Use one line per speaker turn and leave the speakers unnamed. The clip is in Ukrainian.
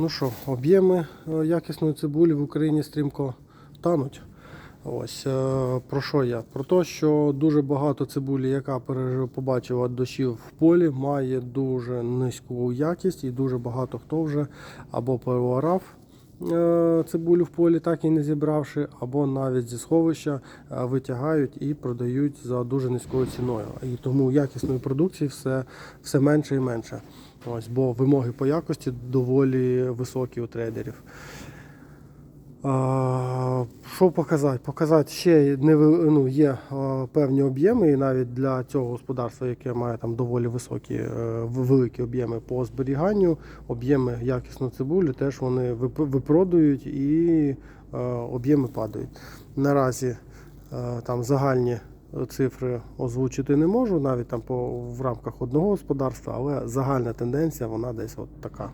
Ну що, об'єми е, якісної цибулі в Україні стрімко тануть. Ось е, про що я? Про те, що дуже багато цибулі, яка побачила дощів в полі, має дуже низьку якість, і дуже багато хто вже або переорав цибулю в полі, так і не зібравши, або навіть зі сховища е, витягають і продають за дуже низькою ціною. І тому якісної продукції все, все менше і менше. Ось, бо вимоги по якості доволі високі у трейдерів. Що показати? Показати ще не, ну, є а, певні об'єми, і навіть для цього господарства, яке має там доволі високі, е, великі об'єми по зберіганню, об'єми якісної цибулі теж вони вип- випродують і е, об'єми падають. Наразі е, там загальні цифри озвучити не можу, навіть там по, в рамках одного господарства, але загальна тенденція вона десь от така.